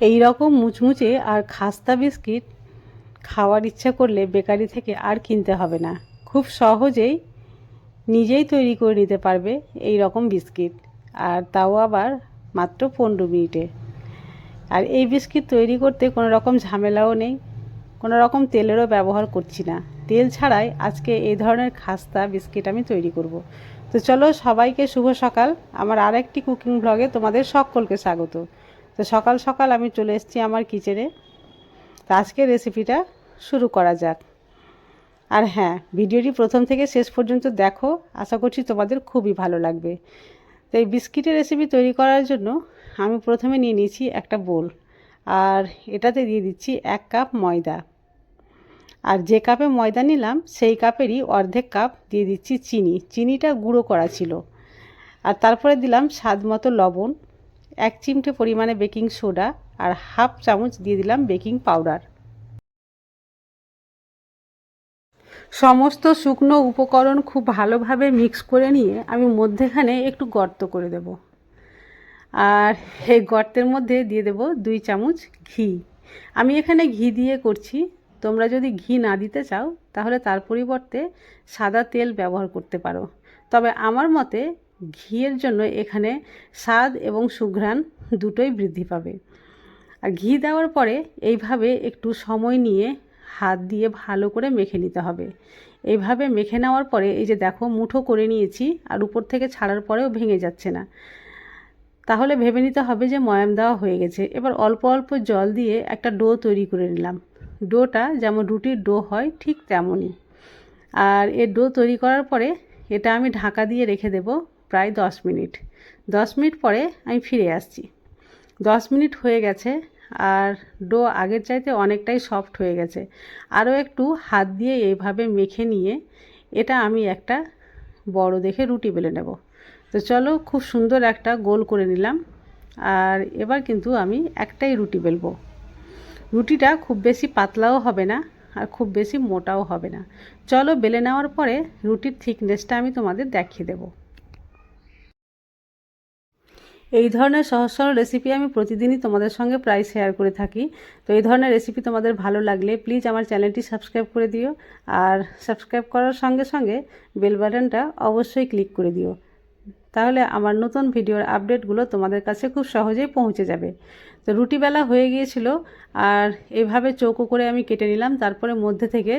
এই রকম মুচমুচে আর খাস্তা বিস্কিট খাওয়ার ইচ্ছা করলে বেকারি থেকে আর কিনতে হবে না। খুব সহজেই নিজেই তৈরি করে নিতে পারবে এই রকম বিস্কিট। আর তাও আবার মাত্র পনেরো মিনিটে। আর এই বিস্কিট তৈরি করতে কোনো রকম ঝামেলাও নেই। কোনো রকম তেলেরও ব্যবহার করছি না। তেল ছাড়াই আজকে এই ধরনের খাস্তা বিস্কিট আমি তৈরি করব। তো চলো সবাইকে শুভ সকাল। আমার আরেকটি কুকিং ব্লগে তোমাদের সকলকে স্বাগত। তো সকাল সকাল আমি চলে এসেছি আমার কিচেনে। তো আজকে রেসিপিটা শুরু করা যাক। আর হ্যাঁ ভিডিওটি প্রথম থেকে শেষ পর্যন্ত দেখো, আশা করছি তোমাদের খুবই ভালো লাগবে। তো এই বিস্কিটের রেসিপি তৈরি করার জন্য আমি প্রথমে নিয়ে নিয়েছি একটা বোল, আর এটাতে দিয়ে দিচ্ছি এক কাপ ময়দা। আর যে কাপে ময়দা নিলাম, সেই কাপেরই অর্ধেক কাপ দিয়ে দিচ্ছি চিনি। চিনিটা গুঁড়ো করা ছিল। আর তারপরে দিলাম স্বাদ মতো লবণ। এক চিমটে পরিমাণে বেকিং সোডা আর হাফ চামচ দিয়ে দিলাম বেকিং পাউডার। সমস্ত শুকনো উপকরণ খুব ভালোভাবে মিক্স করে নিয়ে আমি মধ্যেখানে একটু গর্ত করে দেব। আর এই গর্তের মধ্যে দিয়ে দেব দুই চামচ ঘি। আমি এখানে ঘি দিয়ে করছি। তোমরা যদি ঘি না দিতে চাও, তাহলে তার পরিবর্তে সাদা তেল ব্যবহার করতে পারো। তবে আমার মতে ঘিয়ের জন্য এখানে স্বাদ এবং সুঘ্রাণ দুটোই বৃদ্ধি পাবে। আর ঘি দেওয়ার পরে এইভাবে একটু সময় নিয়ে হাত দিয়ে ভালো করে মেখে নিতে হবে। এইভাবে মেখে নেওয়ার পরে এই যে দেখো মুঠো করে নিয়েছি আর উপর থেকে ছাড়ার পরেও ভেঙে যাচ্ছে না। তাহলে ভেবে নিতে হবে যে ময়াম দেওয়া হয়ে গেছে। এবার অল্প অল্প জল দিয়ে একটা ডো তৈরি করে নিলাম। ডোটা যেমন রুটির ডো হয় ঠিক তেমনই। আর এ ডো তৈরি করার পরে এটা আমি ঢাকা দিয়ে রেখে দেব। প্রায় দশ মিনিট। দশ মিনিট পরে আমি ফিরে আসছি। দশ মিনিট হয়ে গেছে আর ডো আগের চাইতে অনেকটাই সফট হয়ে গেছে। আরও একটু হাত দিয়ে এইভাবে মেখে নিয়ে এটা আমি একটা বড় দেখে রুটি বেলে নেব। তো চলো খুব সুন্দর একটা গোল করে নিলাম আর এবার কিন্তু আমি একটাই রুটি বেলবো। রুটিটা খুব বেশি পাতলাও হবে না আর খুব বেশি মোটাও হবে না। চলো বেলে নেওয়ার পরে রুটির থিকনেসটা আমি তোমাদের দেখিয়ে দেবো। এই ধরনের সহজ সরল রেসিপি আমি প্রতিদিনই তোমাদের সঙ্গে প্রায় শেয়ার করে থাকি। তো এই ধরনের রেসিপি তোমাদের ভালো লাগলে প্লিজ আমার চ্যানেলটি সাবস্ক্রাইব করে দিও আর সাবস্ক্রাইব করার সঙ্গে সঙ্গে বেল বাটনটা অবশ্যই ক্লিক করে দিও। তাহলে আমার নতুন ভিডিওর আপডেটগুলো তোমাদের কাছে খুব সহজেই পৌঁছে যাবে। তো রুটি বেলা হয়ে গিয়েছিল আর এভাবে চৌকো করে আমি কেটে নিলাম, তারপরে মধ্যে থেকে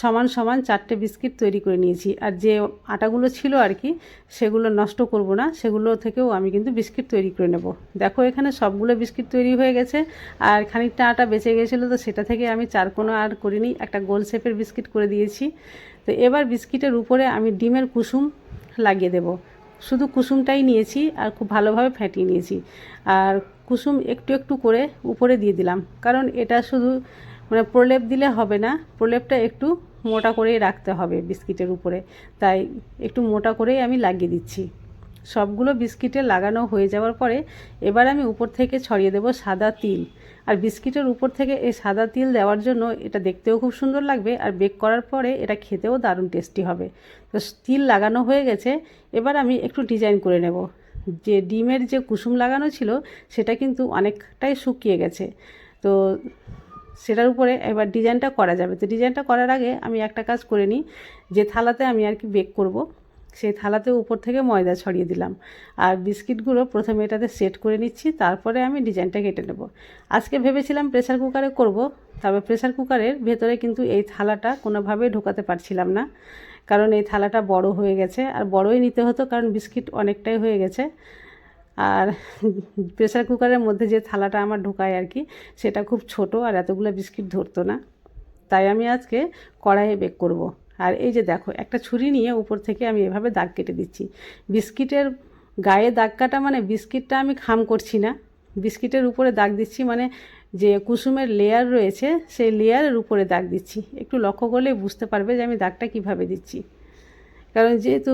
সমান সমান চারটে বিস্কিট তৈরি করে নিয়েছি। আর যে আটাগুলো ছিল আর কি, সেগুলো নষ্ট করব না। সেগুলো থেকেও আমি কিন্তু বিস্কিট তৈরি করে নেব। দেখো এখানে সবগুলো বিস্কিট তৈরি হয়ে গেছে। আর খানিকটা আটা বেঁচে গেছিল তো সেটা থেকে আমি চার কোনো আর করিনি। একটা গোল শেপের বিস্কিট করে দিয়েছি। তো এবার বিস্কিটের উপরে আমি ডিমের কুসুম লাগিয়ে দেব। শুধু কুসুমটাই নিয়েছি আর খুব ভালোভাবে ফেটিয়ে নিয়েছি। আর কুসুম একটু একটু করে উপরে দিয়ে দিলাম। কারণ এটা শুধু মানে প্রলেপ দিলে হবে না, প্রলেপটা একটু মোটা করেই রাখতে হবে বিস্কিটের উপরে। তাই একটু মোটা করেই আমি লাগিয়ে দিচ্ছি। সবগুলো বিস্কিটে লাগানো হয়ে যাওয়ার পরে এবার আমি উপর থেকে ছড়িয়ে দেব সাদা তিল। আর বিস্কিটের উপর থেকে এই সাদা তিল দেওয়ার জন্য এটা দেখতেও খুব সুন্দর লাগবে আর বেক করার পরে এটা খেতেও দারুণ টেস্টি হবে। তো তিল লাগানো হয়ে গেছে, এবার আমি একটু ডিজাইন করে নেব। যে ডিমের যে কুসুম লাগানো ছিল সেটা কিন্তু অনেকটাই শুকিয়ে গেছে। তো সেটার উপরে এবার ডিজাইনটা করা যাবে। তো ডিজাইনটা করার আগে আমি একটা কাজ করে নিই, যে থালাতে আমি আর কি বেক করব। সেই থালাতে উপর থেকে ময়দা ছড়িয়ে দিলাম। আর বিস্কিটগুলো প্রথমে এটাতে সেট করে নিচ্ছি, তারপরে আমি ডিজাইনটা কেটে নেব। আজকে ভেবেছিলাম প্রেসার কুকারে করব, তবে প্রেসার কুকারের ভেতরে কিন্তু এই থালাটা কোনোভাবেই ঢোকাতে পারছিলাম না। কারণ এই থালাটা বড় হয়ে গেছে, আর বড়ই নিতে হতো, কারণ বিস্কিট অনেকটাই হয়ে গেছে। আর প্রেসার কুকারের মধ্যে যে থালাটা আমার ঢোকায় আর কি, সেটা খুব ছোট আর এতগুলো বিস্কিট ধরতো না। তাই আমি আজকে কড়াইয়ে বেক করব। আর এই যে দেখো, একটা ছুরি নিয়ে উপর থেকে আমি এভাবে দাগ কেটে দিচ্ছি। বিস্কিটের গায়ে দাগ কাটা মানে বিস্কিটটা আমি খাম করছি না। বিস্কিটের উপরে দাগ দিচ্ছি মানে যে কুসুমের লেয়ার রয়েছে, সেই লেয়ারের উপরে দাগ দিচ্ছি। একটু লক্ষ্য করলেই বুঝতে পারবে যে আমি দাগটা কীভাবে দিচ্ছি। কারণ যেহেতু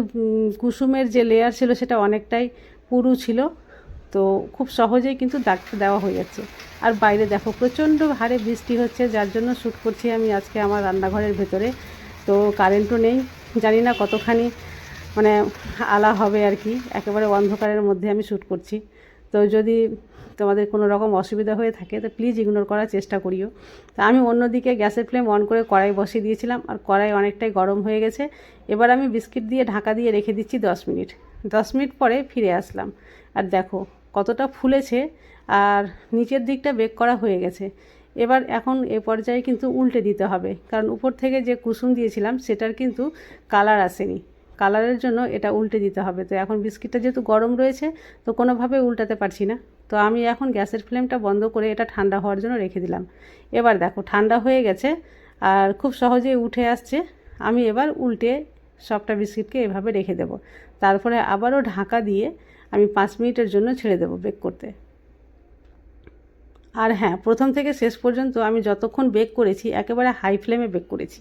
কুসুমের যে লেয়ার ছিল সেটা অনেকটাই পুরু ছিল, তো খুব সহজেই কিন্তু দাগটা দেওয়া হয়ে যাচ্ছে। আর বাইরে দেখো, প্রচণ্ড হারে বৃষ্টি হচ্ছে, যার জন্য শ্যুট করছি আমি আজকে আমার রান্নাঘরের ভেতরে। তো কারেন্টও নেই, জানি না কতখানি মানে আলা হবে আর কি, একেবারে অন্ধকারের মধ্যে আমি শ্যুট করছি। তো যদি তোমাদের কোনো রকম অসুবিধা হয়ে থাকে, তো প্লিজ ইগনোর করার চেষ্টা করিও। তা আমি অন্যদিকে গ্যাসের ফ্লেম অন করে কড়াই বসিয়ে দিয়েছিলাম, আর কড়াই অনেকটাই গরম হয়ে গেছে। এবার আমি বিস্কিট দিয়ে ঢাকা দিয়ে রেখে দিচ্ছি দশ মিনিট। দশ মিনিট পরে ফিরে আসলাম। আর দেখো কতটা ফুলেছে আর নিচের দিকটা বেক করা হয়ে গেছে। এবার এখন এ পর্যায়ে কিন্তু উল্টে দিতে হবে। কারণ উপর থেকে যে কুসুম দিয়েছিলাম, সেটার কিন্তু কালার আসেনি। কালারের জন্য এটা উল্টে দিতে হবে। তো এখন বিস্কিটটা যেহেতু গরম রয়েছে, তো কোনোভাবে উল্টাতে পারছি না। তো আমি এখন গ্যাসের ফ্লেমটা বন্ধ করে এটা ঠান্ডা হওয়ার জন্য রেখে দিলাম। এবার দেখো ঠান্ডা হয়ে গেছে আর খুব সহজেই উঠে আসছে। আমি এবার উল্টে সবটা বিস্কিটকে এভাবে রেখে দেব। তারপরে আবারও ঢাকা দিয়ে আমি পাঁচ মিনিটের জন্য ছেড়ে দেবো বেক করতে। আর হ্যাঁ প্রথম থেকে শেষ পর্যন্ত আমি যতক্ষণ বেক করেছি, একেবারে হাই ফ্লেমে বেক করেছি।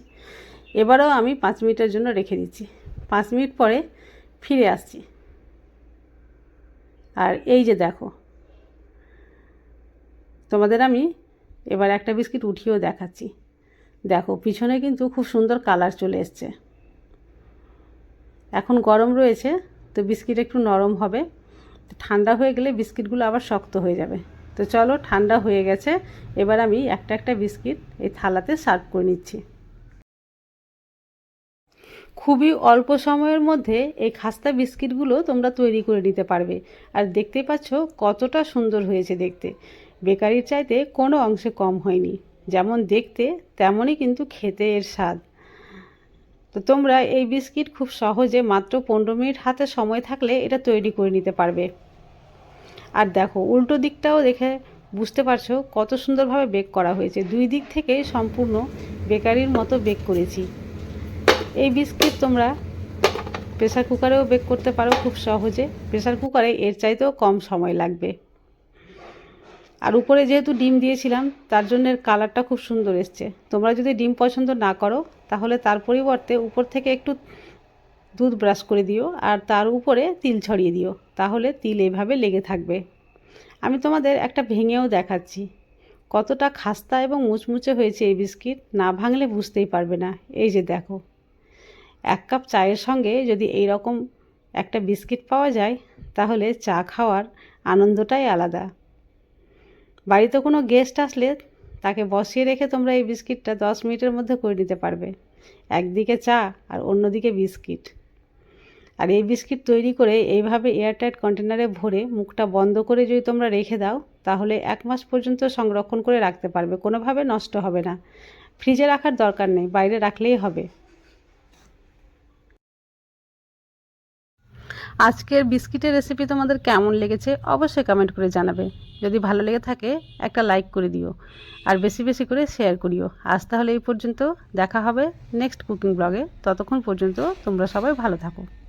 এবারও আমি পাঁচ মিনিটের জন্য রেখে দিচ্ছি। পাঁচ মিনিট পরে ফিরে আসছি। আর এই যে দেখো, তোমাদের আমি এবার একটা বিস্কিট উঠিয়েও দেখাচ্ছি। দেখো, পিছনে কিন্তু খুব সুন্দর কালার চলে এসছে। এখন গরম রয়েছে, তো বিস্কিট একটু নরম হবে। ঠান্ডা হয়ে গেলে বিস্কিটগুলো আবার শক্ত হয়ে যাবে। তো চলো, ঠান্ডা হয়ে গেছে, এবার আমি একটা একটা বিস্কিট এই থালাতে সার্ভ করে নিচ্ছি। খুবই অল্প সময়ের মধ্যে এই খাস্তা বিস্কিটগুলো তোমরা তৈরি করে নিতে পারবে। আর দেখতে পাচ্ছ কতটা সুন্দর হয়েছে দেখতে। বেকারির চাইতে কোনো অংশে কম হয়নি। যেমন দেখতে, তেমনই কিন্তু খেতে এর স্বাদ। তো তোমরা এই বিস্কিট খুব সহজে মাত্র পনেরো মিনিট হাতে সময় থাকলে এটা তৈরি করে নিতে পারবে। আর দেখো, উল্টো দিকটাও দেখে বুঝতে পারছ কত সুন্দরভাবে বেক করা হয়েছে। দুই দিক থেকে সম্পূর্ণ বেকারির মতো বেক করেছি। এই বিস্কিট তোমরা প্রেসার কুকারেও বেক করতে পারো খুব সহজে। প্রেসার কুকারে এর চাইতেও কম সময় লাগবে। আর উপরে যেহেতু ডিম দিয়েছিলাম, তার জন্য এর কালারটা খুব সুন্দর এসছে। তোমরা যদি ডিম পছন্দ না করো তাহলে তার পরিবর্তে উপর থেকে একটু দুধ ব্রাশ করে দিও আর তার উপরে তিল ছড়িয়ে দিও। তাহলে তিল এভাবে লেগে থাকবে। আমি তোমাদের একটা ভেঙেও দেখাচ্ছি। কতটা খাস্তা এবং মুচমুচে হয়েছে এই বিস্কিট, না ভাঙলে বুঝতেই পারবে না। এই যে দেখো। এক কাপ চায়ের সঙ্গে যদি এই রকম একটা বিস্কিট পাওয়া যায়, তাহলে চা খাওয়ার আনন্দটাই আলাদা। বাড়িতে কোনো গেস্ট আসলে তাকে বসিয়ে রেখে তোমরা এই বিস্কিটটা দশ মিনিটের মধ্যে করে নিতে পারবে। একদিকে চা আর অন্যদিকে বিস্কিট। আর এই বিস্কিট তৈরি করে এইভাবে এয়ারটাইট কন্টেনারে ভরে মুখটা বন্ধ করে যদি তোমরা রেখে দাও, তাহলে এক মাস পর্যন্ত সংরক্ষণ করে রাখতে পারবে। কোনোভাবে নষ্ট হবে না। ফ্রিজে রাখার দরকার নেই, বাইরে রাখলেই হবে। আজকের বিস্কিটের রেসিপি তোমাদের কেমন লেগেছে অবশ্যই কমেন্ট করে জানাবে। যদি ভালো লেগে থাকে, একটা লাইক করে দিও আর বেশি বেশি করে শেয়ার করিও। আজ তাহলে এই পর্যন্ত দেখা হবে নেক্সট কুকিং ব্লগে ততক্ষণ পর্যন্ত তোমরা সবাই ভালো থাকো।